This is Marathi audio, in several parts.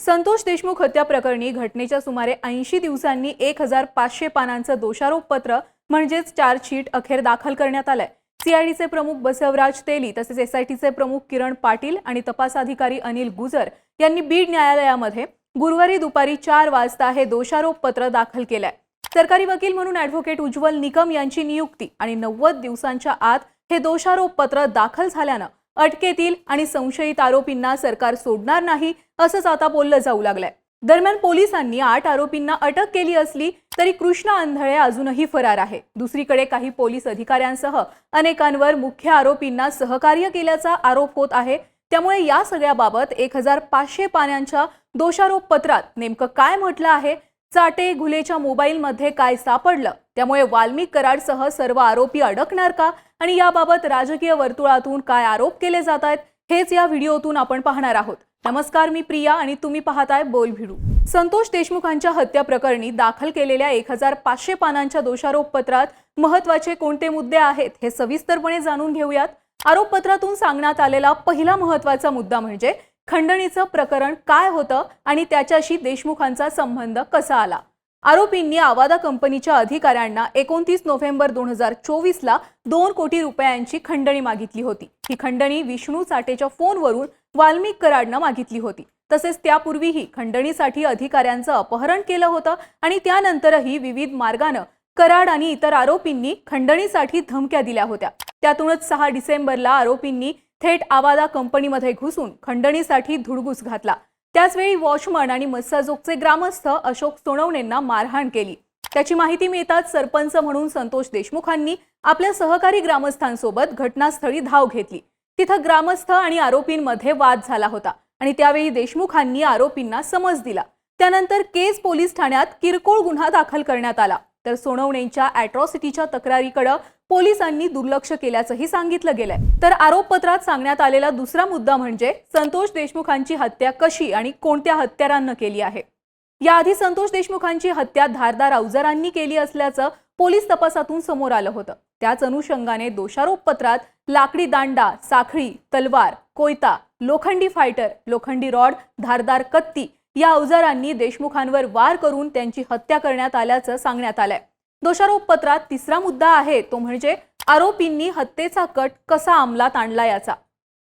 संतोष देशमुख हत्या प्रकरणी घटनेच्या सुमारे ऐंशी दिवसांनी एक हजार पाचशे पानांचं दोषारोप पत्र म्हणजेच चार्जशीट अखेर दाखल करण्यात आलंय. सीआयडीचे प्रमुख बसवराज तेली तसेच एसआयटीचे प्रमुख किरण पाटील आणि तपास अधिकारी अनिल गुजर यांनी बीड न्यायालयामध्ये गुरुवारी दुपारी चार वाजता हे दोषारोप पत्र दाखल केलंय. सरकारी वकील म्हणून ॲडव्होकेट उज्ज्वल निकम यांची नियुक्ती आणि नव्वद दिवसांच्या आत हे दोषारोप पत्र दाखल झाल्यानं अटकेतील आणि संशयित आरोपींना सरकार सोडणार नाही असंच आता बोललं जाऊ लागलंय. दरम्यान पोलिसांनी आठ आरोपींना अटक केली असली तरी कृष्णा अंधळे अजूनही फरार आहे. दुसरीकडे काही पोलीस अधिकाऱ्यांसह अनेकांवर मुख्य आरोपींना सहकार्य केल्याचा आरोप होत आहे. त्यामुळे या सगळ्याबाबत एक हजार पाचशे पानांच्या दोषारोप पत्रात नेमकं काय म्हटलं आहे? चाटे घुलेच्या मोबाईलमध्ये काय सापडलं? त्यामुळे वाल्मिक कराडसह सर्व आरोपी अडकणार का? आणि याबाबत राजकीय वर्तुळातून काय आरोप केले जात आहेत हेच या व्हिडिओतून आपण पाहणार आहोत. नमस्कार मी प्रिया आणि तुम्ही पाहताय बोल भिडू संतोष देशमुखांच्या हत्या प्रकरणी दाखल केलेल्या एक हजार पाचशे पानांच्या दोषारोप पत्रात महत्त्वाचे कोणते मुद्दे आहेत हे सविस्तरपणे जाणून घेऊयात. आरोपपत्रातून सांगण्यात आलेला पहिला महत्त्वाचा मुद्दा म्हणजे खंडणीचं प्रकरण काय होतं आणि त्याच्याशी देशमुखांचा संबंध कसा आला? आरोपींनी आवादा कंपनीच्या अधिकाऱ्यांना एकोणतीस नोव्हेंबर दोन हजार चोवीसला दोन कोटी रुपयांची खंडणी मागितली होती. ही खंडणी विष्णू चाटेच्या फोनवरून वाल्मिक कराडनं मागितली होती. तसेच त्यापूर्वीही खंडणीसाठी अधिकाऱ्यांचं अपहरण केलं होतं आणि त्यानंतरही विविध मार्गानं कराड आणि इतर आरोपींनी खंडणीसाठी धमक्या दिल्या होत्या. त्यातूनच सहा डिसेंबरला आरोपींनी थेट आवादा कंपनीमध्ये घुसून खंडणीसाठी धुडगूस घातला. त्याचवेळी वॉचमन आणि मस्साजोगचे ग्रामस्थ अशोक सोनवणेंना मारहाण केली. त्याची माहिती मिळताच सरपंच म्हणून संतोष देशमुखांनी आपल्या सहकारी ग्रामस्थांसोबत घटनास्थळी धाव घेतली. तिथं ग्रामस्थ आणि आरोपींमध्ये वाद झाला होता आणि त्यावेळी देशमुखांनी आरोपींना समज दिला. त्यानंतर केज पोलीस ठाण्यात किरकोळ गुन्हा दाखल करण्यात आला. तर सोनवणेंच्या अॅट्रॉसिटीच्या तक्रारीकडे पोलिसांनी दुर्लक्ष केल्याचंही सांगितलं गेलंय. तर आरोपपत्रात सांगण्यात आलेला दुसरा मुद्दा म्हणजे संतोष देशमुखांची हत्या कशी आणि कोणत्या हत्यारांनं केली आहे? याआधी संतोष देशमुखांची हत्या धारदार अवजारांनी केली असल्याचं पोलीस तपासातून समोर आलं होतं. त्याच अनुषंगाने दोषारोप पत्रात लाकडी दांडा साखळी तलवार कोयता लोखंडी फायटर लोखंडी रॉड धारदार कत्ती या अवजारांनी देशमुखांवर वार करून त्यांची हत्या करण्यात आल्याचं सांगण्यात आलंय. दोषारोप पत्रात तिसरा मुद्दा आहे तो म्हणजे आरोपींनी हत्येचा कट कसा अंमलात आणला याचा.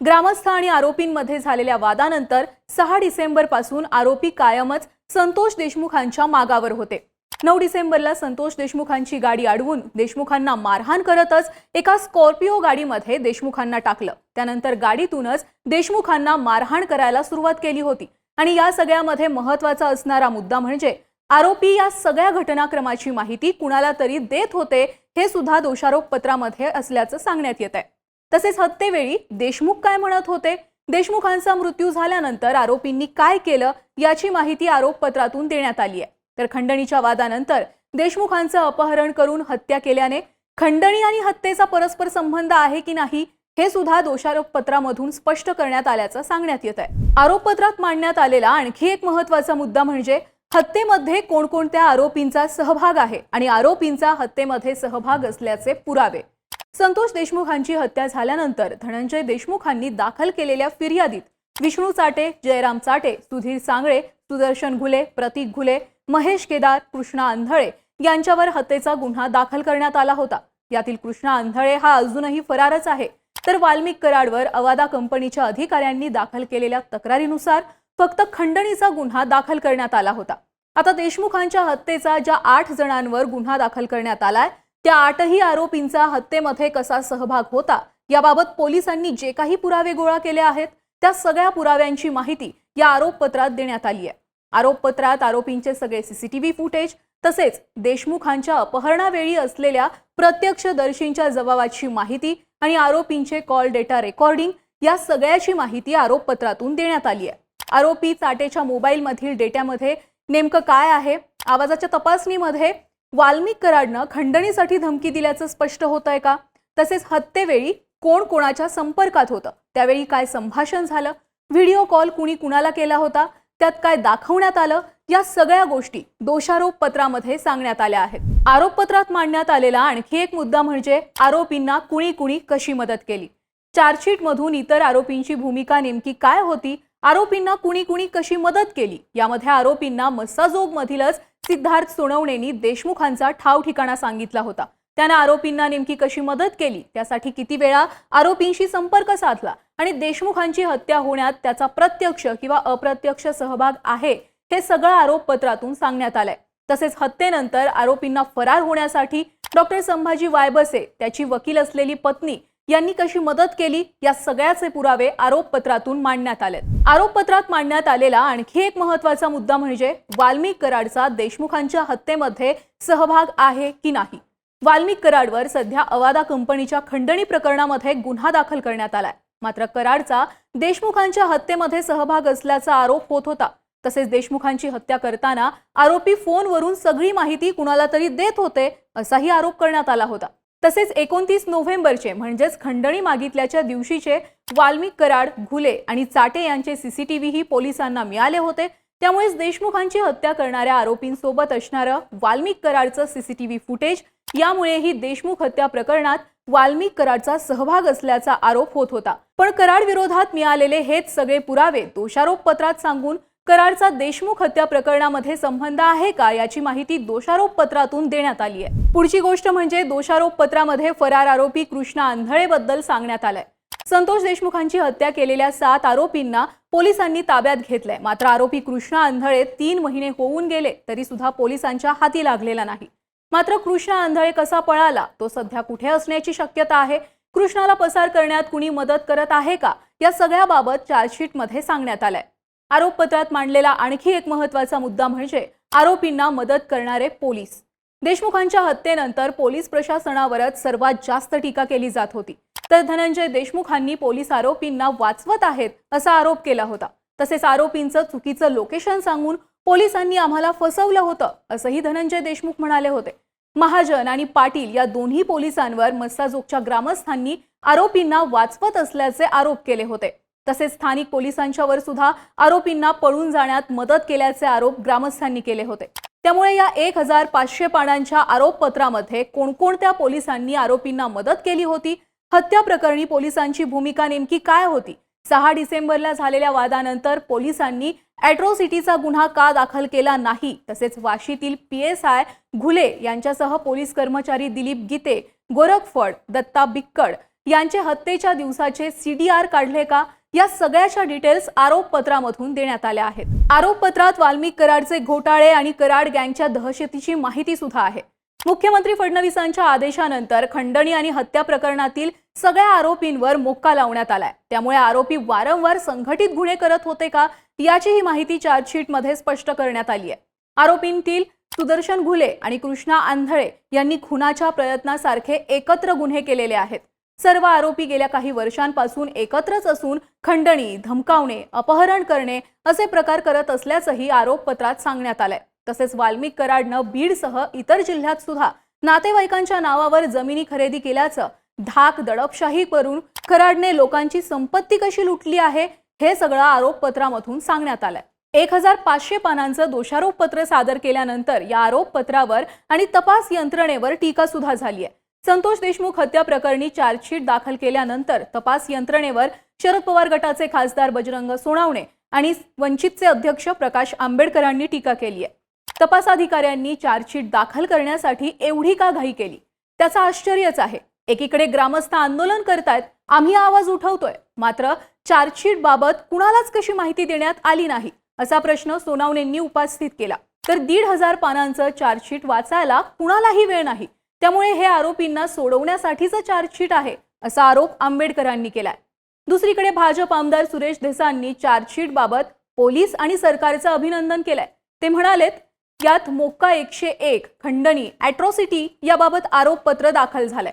ग्रामस्थ आणि आरोपींमध्ये झालेल्या वादानंतर सहा डिसेंबरपासून आरोपी कायमच संतोष देशमुखांच्या मागावर होते. नऊ डिसेंबरला संतोष देशमुखांची गाडी अडवून देशमुखांना मारहाण करतच एका स्कॉर्पिओ गाडीमध्ये देशमुखांना टाकलं. त्यानंतर गाडीतूनच देशमुखांना मारहाण करायला सुरुवात केली होती. आणि या सगळ्यामध्ये महत्त्वाचा असणारा मुद्दा म्हणजे आरोपी या सगळ्या घटनाक्रमाची माहिती कुणाला तरी देत होते हे सुद्धा दोषारोप पत्रामध्ये असल्याचं सांगण्यात येत आहे. तसेच हत्येवेळी देशमुख काय म्हणत होते? देशमुखांचा मृत्यू झाल्यानंतर आरोपींनी काय केलं याची माहिती आरोपपत्रातून देण्यात आली आहे. तर खंडणीच्या वादानंतर देशमुखांचं अपहरण करून हत्या केल्याने खंडणी आणि हत्येचा परस्पर संबंध आहे की नाही हे सुद्धा दोषारोप पत्रामधून स्पष्ट करण्यात आल्याचं सांगण्यात येत आहे आरोपपत्रात मांडण्यात आलेला आणखी एक महत्त्वाचा मुद्दा म्हणजे हत्येमध्ये कोणकोणत्या आरोपींचा सहभाग आहे आणि आरोपींचा हत्येमध्ये सहभाग असल्याचे पुरावे. संतोष देशमुखांची हत्या झाल्यानंतर धनंजय देशमुखांनी दाखल केलेल्या फिर्यादीत विष्णू चाटे जयराम चाटे सुधीर सांगळे सुदर्शन घुले प्रतीक घुले महेश केदार कृष्णा आंधळे यांच्यावर हत्येचा गुन्हा दाखल करण्यात आला होता. यातील कृष्णा आंधळे हा अजूनही फरारच आहे. तर वाल्मिक कराडवर अवादा कंपनीच्या अधिकाऱ्यांनी दाखल केलेल्या तक्रारीनुसार फक्त खंडणीचा गुन्हा दाखल करण्यात आला होता. आता देशमुखांच्या हत्येचा ज्या आठ जणांवर गुन्हा दाखल करण्यात आलाय त्या आठही आरोपींचा हत्येमध्ये कसा सहभाग होता याबाबत पोलिसांनी जे काही पुरावे गोळा केले आहेत त्या सगळ्या पुराव्यांची माहिती या आरोपपत्रात देण्यात आली आहे. आरोपपत्रात आरोपींचे सगळे सीसीटीव्ही फुटेज तसेच देशमुखांच्या अपहरणावेळी असलेल्या प्रत्यक्षदर्शींच्या जबाबाची माहिती आणि आरोपींचे कॉल डेटा रेकॉर्डिंग या सगळ्याची माहिती आरोपपत्रातून देण्यात आली आहे. आरोपी चाटेच्या मोबाईलमधील डेट्यामध्ये नेमकं काय आहे? आवाजाच्या तपासणीमध्ये वाल्मिक कराडनं खंडणीसाठी धमकी दिल्याचं स्पष्ट होत आहे का? तसेच हत्येवेळी कोण कोणाच्या संपर्कात होतं? त्यावेळी काय संभाषण झालं? व्हिडिओ कॉल कुणी कुणाला केला होता? त्यात काय दाखवण्यात आलं? या सगळ्या गोष्टी दोषारोप पत्रामध्ये सांगण्यात आल्या आहेत. आरोपपत्रात मांडण्यात आलेला आणखी एक मुद्दा म्हणजे आरोपींना कुणी कुणी कशी मदत केली? चार्जशीटमधून इतर आरोपींची भूमिका नेमकी काय होती? आरोपींना कुणी कुणी कशी मदत केली? यामध्ये आरोपींना मस्साजोगमधीलच सिद्धार्थ सोनवणेंनी देशमुखांचा ठाव ठिकाणा सांगितला होता. त्यानं आरोपींना नेमकी कशी मदत केली? त्यासाठी किती वेळा आरोपींशी संपर्क साधला? आणि देशमुखांची हत्या होण्यात त्याचा प्रत्यक्ष किंवा अप्रत्यक्ष सहभाग आहे हे सगळं आरोपपत्रातून सांगण्यात आलंय. तसेच हत्येनंतर आरोपींना फरार होण्यासाठी डॉक्टर संभाजी वायबसे त्याची वकील असलेली पत्नी यांनी कशी मदत केली या सगळ्याचे पुरावे आरोपपत्रातून मांडण्यात आले आरोपपत्रात मांडण्यात आलेला आणखी एक महत्त्वाचा मुद्दा म्हणजे वाल्मिक कराडचा देशमुखांच्या हत्येमध्ये सहभाग आहे की नाही? वाल्मिक कराडवर सध्या अवादा कंपनीच्या खंडणी प्रकरणामध्ये गुन्हा दाखल करण्यात आलाय. मात्र कराडचा देशमुखांच्या हत्येमध्ये सहभाग असल्याचा आरोप होत होता. तसेच देशमुखांची हत्या करताना आरोपी फोनवरून सगळी माहिती कुणाला तरी देत होते असाही आरोप करण्यात आला होता. तसेच एकोणतीस नोव्हेंबरचे म्हणजेच खंडणी मागितल्याच्या दिवशीचे वाल्मिक कराड घुले आणि चाटे यांचे सीसीटीव्हीही पोलिसांना मिळाले होते. त्यामुळेच देशमुखांची हत्या करणाऱ्या आरोपींसोबत असणारं वाल्मिक कराडचं सीसीटीव्ही फुटेज यामुळेही देशमुख हत्या प्रकरणात वाल्मिक कराडचा सहभाग असल्याचा आरोप होत होता. पण कराड विरोधात मिळालेले हेच सगळे पुरावे दोषारोप पत्रात सांगून कराडचा देशमुख हत्या प्रकरणामध्ये संबंध आहे का याची माहिती दोषारोप पत्रातून देण्यात आली आहे. पुढची गोष्ट म्हणजे दोषारोप पत्रामध्ये फरार आरोपी कृष्णा आंधळेबद्दल सांगण्यात आलंय. संतोष देशमुखांची हत्या केलेल्या सात आरोपींना पोलिसांनी ताब्यात घेतलंय. मात्र आरोपी कृष्णा आंधळे तीन महिने होऊन गेले तरी सुद्धा पोलिसांच्या हाती लागलेला नाही. मात्र कृष्णा आंधळे कसा पळाला तो सध्या कुठे असण्याची शक्यता आहे? कृष्णाला पसार करण्यात कुणी मदत करत आहे का? या सगळ्याबाबत चार्जशीटमध्ये सांगण्यात आलंय. आरोपपत्रात मांडलेला आणखी एक महत्त्वाचा मुद्दा म्हणजे आरोपींना मदत करणारे पोलीस. देशमुखांच्या हत्येनंतर पोलीस प्रशासनावरच सर्वात जास्त टीका केली जात होती. तर धनंजय देशमुखांनी पोलीस आरोपींना वाचवत आहेत असा आरोप केला होता. तसेच आरोपींचं चुकीचं लोकेशन सांगून पोलिसांनी आम्हाला फसवलं होतं असंही धनंजय देशमुख म्हणाले होते. महाजन आणि पाटील या दोन्ही पोलिसांवर मस्साजोगच्या ग्रामस्थांनी आरोपींना वाचवत असल्याचे आरोप केले होते. तसेच स्थानिक पोलिसांच्यावर सुद्धा आरोपींना पळून जाण्यात मदत केल्याचे आरोप ग्रामस्थांनी केले होते. त्यामुळे या एक हजार पाचशे पानांच्या आरोपपत्रामध्ये कोणकोणत्या पोलिसांनी आरोपींना मदत केली होती? हत्या प्रकरणी पोलिसांची भूमिका नेमकी काय होती? सहा डिसेंबरला झालेल्या वादानंतर पोलिसांनी अॅट्रोसिटीचा गुन्हा का दाखल केला नाही? तसेच वाशीतील पी एस आय घुले यांच्यासह पोलीस कर्मचारी दिलीप गीते गोरखफड दत्ता बिक्कड यांचे हत्येच्या दिवसाचे सीडीआर काढले का? या सगळ्याच्या डिटेल्स आरोपपत्रामधून देण्यात आल्या आहेत. आरोपपत्रात वाल्मिक कराडचे घोटाळे आणि कराड गँगच्या दहशतीची माहिती सुद्धा आहे. मुख्यमंत्री फडणवीसांच्या आदेशानंतर खंडणी आणि हत्या प्रकरणातील सगळ्या आरोपींवर मोक्का लावण्यात आलाय. त्यामुळे आरोपी वारंवार संघटित गुन्हे करत होते का याचीही माहिती चार्जशीटमध्ये स्पष्ट करण्यात आली आहे. आरोपींतील सुदर्शन घुले आणि कृष्णा आंधळे यांनी खुनाच्या प्रयत्नासारखे एकत्र गुन्हे केलेले आहेत. सर्व आरोपी गेल्या काही वर्षांपासून एकत्रच असून खंडणी धमकावणे अपहरण करणे असे प्रकार करत असल्याचंही आरोपपत्रात सांगण्यात आलंय. तसेच वाल्मिक कराडनं बीडसह इतर जिल्ह्यात सुद्धा नातेवाईकांच्या नावावर जमिनी खरेदी केल्याचं धाक दडपशाही करून कराडने लोकांची संपत्ती कशी लुटली आहे हे सगळं आरोपपत्रामधून सांगण्यात आलंय. एक हजार पाचशे पानांचं दोषारोपपत्र सादर केल्यानंतर या आरोपपत्रावर आणि तपास यंत्रणेवर टीका सुद्धा झाली आहे संतोष देशमुख हत्या प्रकरणी चार्जशीट दाखल केल्यानंतर तपास यंत्रणेवर शरद पवार गटाचे खासदार बजरंग सोनावणे आणि वंचितचे अध्यक्ष प्रकाश आंबेडकरांनी टीका केली आहे. तपासाधिकाऱ्यांनी चार्जशीट दाखल करण्यासाठी एवढी का घाई केली? त्याचं आश्चर्यच आहे. एकीकडे ग्रामस्थ आंदोलन करतायत आम्ही आवाज उठवतोय मात्र चार्जशीट बाबत कुणालाच कशी माहिती देण्यात आली नाही असा प्रश्न सोनावणेंनी उपस्थित केला. तर दीड हजार पानांचं चार्जशीट वाचायला कुणालाही वेळ नाही. त्यामुळे हे आरोपींना सोडवण्यासाठीचं चार्जशीट आहे असा आरोप आंबेडकरांनी केलाय. दुसरीकडे भाजप आमदार सुरेश देसांनी चार्जशीट बाबत पोलीस आणि सरकारचं अभिनंदन केलंय. ते म्हणालेत यात मोक्का एकशे एक खंडणी अॅट्रॉसिटी याबाबत आरोपपत्र दाखल झालंय.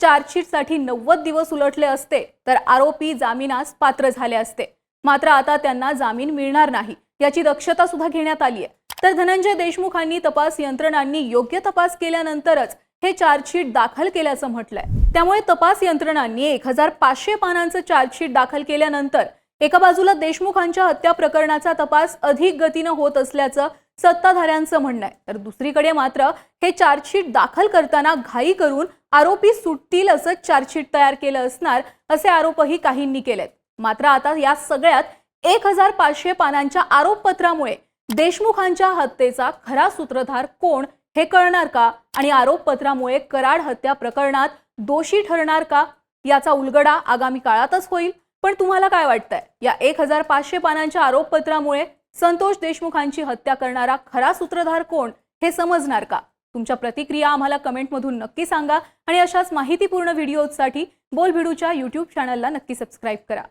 चार्जशीटसाठी नव्वद दिवस उलटले असते तर आरोपी जामिनास पात्र झाले असते. मात्र आता त्यांना जामीन मिळणार नाही याची दक्षता सुद्धा घेण्यात आली आहे तर धनंजय देशमुखांनी तपास यंत्रणांनी योग्य तपास केल्यानंतरच हे चार्जशीट दाखल केल्याचं म्हटलंय. त्यामुळे तपास यंत्रणांनी एक हजार पाचशे पानांचं चार्जशीट दाखल केल्यानंतर एका बाजूला देशमुखांच्या हत्या प्रकरणाचा तपास अधिक गतीनं होत असल्याचं सत्ताधाऱ्यांचं म्हणणं आहे. तर दुसरीकडे मात्र हे चार्जशीट दाखल करताना घाई करून आरोपी सुटतील असं चार्जशीट तयार केलं असणार असे आरोपही काहींनी केलेत. मात्र आता या सगळ्यात एक हजार पाचशे पानांच्या आरोपपत्रामुळे देशमुखांच्या हत्येचा खरा सूत्रधार कोण हे कळणार का? आणि आरोपपत्रामुळे कराड हत्या प्रकरणात दोषी ठरणार का? याचा उलगडा आगामी काळातच होईल. पण तुम्हाला काय वाटतंय? या एक हजार पाचशे पानांच्या आरोपपत्रामुळे संतोष देशमुखांची हत्या करणारा खरा सूत्रधार कोण हे समजणार का? तुमच्या प्रतिक्रिया आम्हाला कमेंटमधून नक्की सांगा. आणि अशाच माहितीपूर्ण व्हिडिओजसाठी बोलभिडूच्या यूट्यूब चॅनलला नक्की सबस्क्राईब करा.